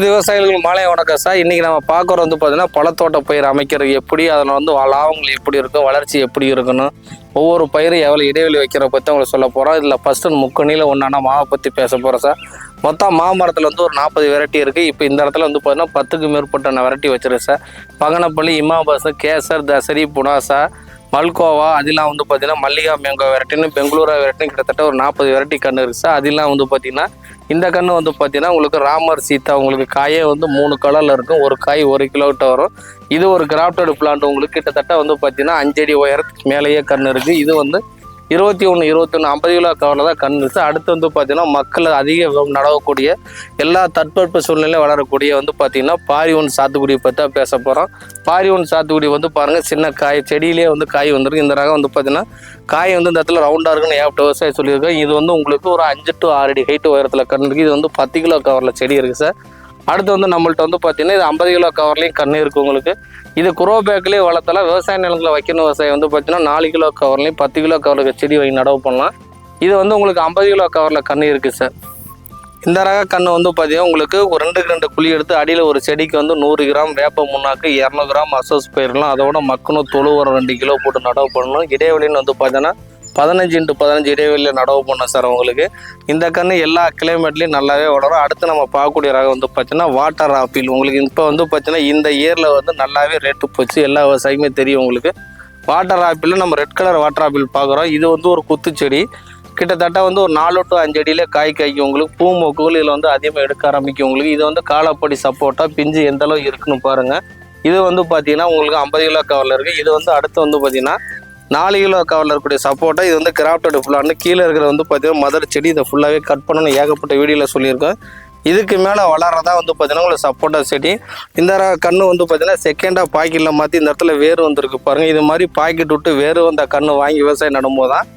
விவசாயிகளுக்கு மாலை வணக்கம் சார். இன்றைக்கி நம்ம பார்க்குறது வந்து பார்த்தீங்கன்னா பழத்தோட்ட பயிர் அமைக்கிறது எப்படி அதில் வந்து லாபங்கள் எப்படி இருக்கும் வளர்ச்சி எப்படி இருக்கணும் ஒவ்வொரு பயிரும் எவ்வளோ இடைவெளி வைக்கிற பற்றி உங்களுக்கு சொல்ல போகிறோம் இதில் ஃபஸ்ட்டு முக்கணியில் ஒன்றான மாவை பற்றி பேச போகிறோம் சார். மொத்தம் மாமரத்தில் வந்து ஒரு நாற்பது வெரைட்டி இருக்குது இப்போ இந்த இடத்துல வந்து பார்த்தீங்கன்னா பத்துக்கு மேற்பட்ட வெரைட்டி வச்சுருக்கேன் சார். பங்கனப்பள்ளி இமாபாசு கேசர் தசரி புனாசா மல்கோவா அதெல்லாம் வந்து பார்த்தீங்கன்னா மல்லிகா மேங்கோ வெரைட்டின்னு பெங்களூரா வெரைட்டின்னு கிட்டத்தட்ட ஒரு நாற்பது வெரைட்டி கன்று இருக்குது சார். அதெல்லாம் வந்து பார்த்தீங்கன்னா இந்த கன்று வந்து பார்த்தீங்கன்னா உங்களுக்கு ராமர் சீதா உங்களுக்கு காயே வந்து மூணு கலரில் இருக்கும். ஒரு காய் ஒரு கிலோகிட்ட வரும். இது ஒரு கிராஃப்டட் பிளான்ட் உங்களுக்கு கிட்டத்தட்ட வந்து பார்த்தீங்கன்னா அஞ்சடி உயரத்துக்கு மேலேயே கன்று இருக்குது இது வந்து இருபத்தி ஒன்று இருபத்தொன்று ஐம்பது கிலோ கவரில் தான் கன்று இருக்குது அடுத்து வந்து பார்த்தீங்கன்னா மக்கள் அதிக நடவக்கூடிய எல்லா தட்பவெப்ப சூழ்நிலையும் வளரக்கூடிய வந்து பார்த்தீங்கன்னா பாரி ஒன்று சாத்துக்குடி பற்றி தான் பேச போகிறோம் பாரி ஒன்று சாத்துக்குடி வந்து பாருங்கள் சின்ன காய் செடியிலே வந்து காய் வந்துருக்கு. இந்த ரகம் வந்து பார்த்தீங்கன்னா காய் வந்து இந்த இடத்துல ரவுண்டாக இருக்குன்னு ஏப்ட விவசாயி சொல்லியிருக்கேன் இது வந்து உங்களுக்கு ஒரு அஞ்சு டு ஆறு அடி ஹைட்டு உயரத்தில் கன்று இருக்குது இது வந்து பத்து கிலோ கவரில் செடி இருக்குது சார் அடுத்து வந்து நம்மள்ட்ட வந்து பார்த்தீங்கன்னா இது ஐம்பது கிலோ கவர்லேயும் கன்று இருக்குது உங்களுக்கு. இது குரோ பேக்லேயே வளர்த்தலாம். விவசாய நிலங்களில் வைக்கணும் விவசாயம் வந்து பார்த்தீங்கன்னா நாலு கிலோ கவர்லையும் பத்து கிலோ கவருக்கு செடி வாங்கி நடவு பண்ணலாம். இது வந்து உங்களுக்கு ஐம்பது கிலோ கவரில் கன்று இருக்குது சார் இந்த ரக கன்று வந்து பார்த்தீங்கன்னா உங்களுக்கு ஒரு ரெண்டுக்கு ரெண்டு குழி எடுத்து அடியில் ஒரு செடிக்கு வந்து நூறு கிராம் வேப்ப முன்னாக்கு இரநூறு கிராம் அசோஸ் பயிரலாம் அதோட மக்கணும் தொழு ஒரு ரெண்டு கிலோ போட்டு நடவு பண்ணணும். இடைவெளின்னு வந்து பார்த்தீங்கன்னா பதினஞ்சு இன்ட்டு பதினஞ்சு இடைவெளியில் நடவு பண்ணோம் சார் உங்களுக்கு இந்த கன்று எல்லா கிளைமேட்லேயும் நல்லாவே வளரும். அடுத்து நம்ம பார்க்கக்கூடிய ரகம் வந்து பார்த்தீங்கன்னா வாட்டர் ஆப்பிள் உங்களுக்கு இப்போ வந்து பார்த்தீங்கன்னா இந்த இயரில் வந்து நல்லாவே ரேட்டு போச்சு. எல்லா விவசாயிக்குமே தெரியும் உங்களுக்கு. வாட்டர் ஆப்பிளில் நம்ம ரெட் கலர் வாட்டர் ஆப்பிள் பார்க்குறோம். இது வந்து ஒரு குத்துச்செடி கிட்டத்தட்ட வந்து ஒரு நாலு டு அஞ்சு அடியிலே காய் காய்க்கும் உங்களுக்கு. பூ மொக்குகள் இதில் வந்து அதிகமாக எடுக்க ஆரம்பிக்கும் உங்களுக்கு. இது வந்து காலப்படி சப்போட்டா பிஞ்சு எந்த அளவு இருக்குன்னு பாருங்கள் இது வந்து பார்த்தீங்கன்னா உங்களுக்கு ஐம்பது கிலோ கவரில் இருக்குது இது வந்து அடுத்து வந்து பார்த்தீங்கன்னா நாலு கிலோ கவரில் இருக்கக்கூடிய சப்போட்டா இது வந்து கிராஃப்டட் ஃபுல்லான்னு கீழே இருக்கிற வந்து பார்த்தீங்கன்னா மதர் செடி இதை ஃபுல்லாகவே கட் பண்ணணும் ஏகப்பட்ட வீடியோவில் சொல்லியிருக்கோம். இதுக்கு மேலே வளர்றதா வந்து பார்த்தீங்கன்னா உங்களுக்கு சப்போட்டா செடி. இந்த கன்று வந்து பார்த்தீங்கன்னா செகண்டாக பாக்கெட்டில் மாற்றி இந்த இடத்துல வேர் வந்திருக்கு பாருங்கள் இது மாதிரி பாக்கெட் விட்டு வேர் வந்த கன்று வாங்கி விவசாயம் நடும்போது தான்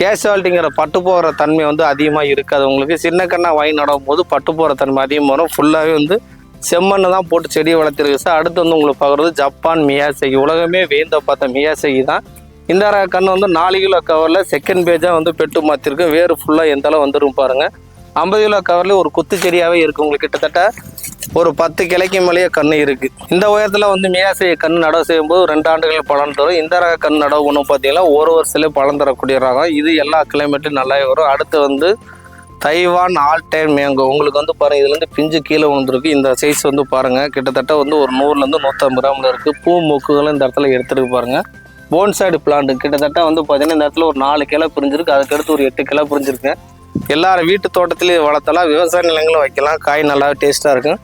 கேஷுவாலிட்டிங்கிற பட்டு போகிற தன்மை வந்து அதிகமாக இருக்காது உங்களுக்கு. சின்ன கண்ணாக வாங்கி நடும் போது பட்டு போகிற தன்மை அதிகமாக வரும். ஃபுல்லாகவே வந்து செம்மண்ணு தான் போட்டு செடியை வளர்த்துருக்கு. சார் அடுத்து வந்து உங்களுக்கு பார்க்குறது ஜப்பான் மியாசகி. உலகமே வேந்த பார்த்த மியாசகி தான். இந்த ர- கன்று வந்து நாலு கிலோ கவரில் செகண்ட் பேஜாக வந்து பெட்டு மாற்றிருக்கு வேறு ஃபுல்லாக எந்த அளவு வந்துடும் பாருங்கள் ஐம்பது கிலோ கவரில் ஒரு குத்து செடியாகவே இருக்குது உங்களுக்கு. கிட்டத்தட்ட ஒரு பத்து கிளைக்கு மேலேயே கன்று இருக்குது இந்த உயரத்தில் வந்து மேசையை கண் நடவு செய்யும்போது ரெண்டு ஆண்டுகள் பலன் தரும். இந்த ரக கண் நடவு ஒன்று பார்த்தீங்கன்னா ஒரு வருஷத்துலேயே பலன் தரக்கூடிய ரகம் இது எல்லா கிளைமேட்டும் நல்லாவே வரும். அடுத்து வந்து தைவான் ஆல் டைம் மேங்கோ உங்களுக்கு வந்து பாருங்கள் இதுலேருந்து பிஞ்சு கீழே விழுந்துருக்கு. இந்த சைஸ் வந்து பாருங்கள் கிட்டத்தட்ட வந்து ஒரு நூறுலேருந்து நூற்றம்பது கிராமில் இருக்குது பூ மொக்குகளும் இந்த இடத்துல எடுத்துருக்கு பாருங்கள் போன்சைடு பிளான்ட் கிட்டத்தட்ட வந்து பார்த்தீங்கன்னா இந்த இடத்துல ஒரு நாலு கிளை பிரிஞ்சிருக்கு. அதுக்கடுத்து ஒரு எட்டு கிளை பிரிஞ்சிருக்கு. எல்லாரும் வீட்டு தோட்டத்திலேயே வளர்த்தலாம் விவசாய நிலங்களும் வைக்கலாம். காய் நல்லா டேஸ்ட்டாக இருக்கும்.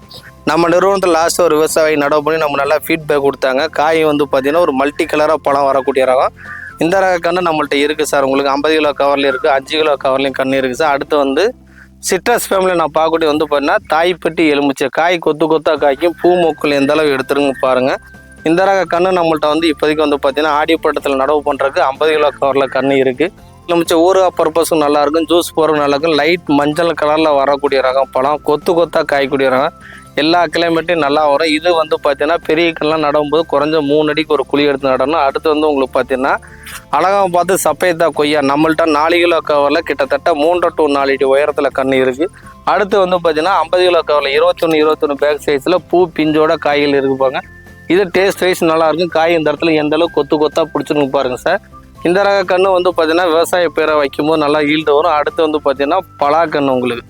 நம்ம நிறுவனத்தில் லாஸ்ட்டு ஒரு விவசாயி நடவு பண்ணி நம்ம நல்லா ஃபீட்பேக் கொடுத்தாங்க. காய் வந்து பார்த்திங்கன்னா ஒரு மல்டி கலராக பழம் வரக்கூடிய ரகம். இந்த ரக கன்று நம்மள்ட்ட இருக்குது சார். உங்களுக்கு ஐம்பது கிலோ கவர்லேயும் இருக்குது அஞ்சு கிலோ கவர்லேயும் கன்று இருக்குது சார். அடுத்து வந்து சிட்ரஸ் ஃபேமிலி நான் பார்க்கக்கூடிய வந்து பார்த்தீங்கன்னா தாய்ப்பட்டி எலுமிச்சை. காய் கொத்து கொத்தாக காய்க்கும். பூ மூக்கள் எந்த அளவு எடுத்துருங்க பாருங்கள் இந்த ரக கன்று நம்மள்ட்ட வந்து இப்போதைக்கு வந்து பார்த்தீங்கன்னா ஆடிப்பட்டத்தில் நடவு பண்ணுறதுக்கு ஐம்பது கிலோ கவரில் கன்று இருக்குது எலுமிச்சை ஊறுகாய் பர்பஸும் நல்லாயிருக்கும் ஜூஸ் போடுறது நல்லாயிருக்கும் லைட் மஞ்சள் கலரில் வரக்கூடிய ரகம் பழம் கொத்து கொத்தாக காய்க்கூடிய ரகம். எல்லா கிளைமேட்டையும் நல்லா வரும். இது வந்து பார்த்தீங்கன்னா பெரிய கல்லாம் நடும்போது குறைஞ்ச மூணு அடிக்கு ஒரு குழி எடுத்து நடணும். அடுத்து வந்து உங்களுக்கு பார்த்தீங்கன்னா அழகாக பார்த்து சப்பைத்தா கொய்யா. நம்மள்ட்ட நாலு கிலோ கவரில் கிட்டத்தட்ட மூன்று டு நாலு அடி உயரத்தில் கன்று இருக்குது அடுத்து வந்து பார்த்தீங்கன்னா ஐம்பது கிலோ கவரில் இருபத்தொன்று இருபத்தொன்று பேக் சைஸில் பூ பிஞ்சோட காய்கள் இருக்குப்பாங்க இது டேஸ்ட் வைஸ் நல்லா இருக்கும் காய் இந்த இடத்துல எந்த அளவுக்கு கொத்து கொத்தாக பிடிச்சிருக்கு பாருங்க சார் இந்த ரக கன்று வந்து பார்த்தீங்கன்னா விவசாய பேரை வைக்கும்போது நல்லா ஈல்டு வரும். அடுத்து வந்து பார்த்தீங்கன்னா பலா கன்று உங்களுக்கு.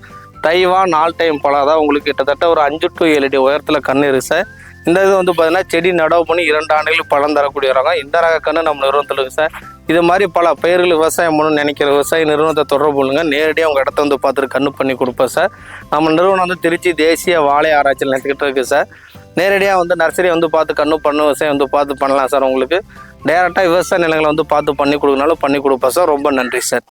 தைவான் ஆல் டைம் பலா தான் உங்களுக்கு கிட்டத்தட்ட ஒரு அஞ்சு டு ஏழு அடி உயரத்தில் கன்று இருக்குது சார் இந்த இது வந்து பார்த்தீங்கன்னா செடி நடவு பண்ணி இரண்டு ஆண்டுகளுக்கு பழம் தரக்கூடிய ரகம் இந்த ரக கன்று நம்ம நிறுவனத்தில் இருக்கு சார். இது மாதிரி பல பயிர்கள் விவசாயம் பண்ணணும்னு நினைக்கிற விவசாய நிறுவனத்தை தொடர்பு கொள்ளுங்க. நேரடியாக உங்கள் இடத்த வந்து பார்த்துட்டு கண்ணு பண்ணி கொடுப்பேன் சார். நம்ம நிறுவனம் வந்து திருச்சி தேசிய வாழை ஆராய்ச்சி நினைத்துக்கிட்டு இருக்குது சார். நேரடியாக வந்து நர்சரி வந்து பார்த்து கண்ணு பண்ண விவசாயம் வந்து பார்த்து பண்ணலாம் சார் உங்களுக்கு. டேரெக்டாக விவசாய நிலங்களை வந்து பார்த்து பண்ணி கொடுக்கனாலும் பண்ணி கொடுப்பேன் சார். ரொம்ப நன்றி சார்.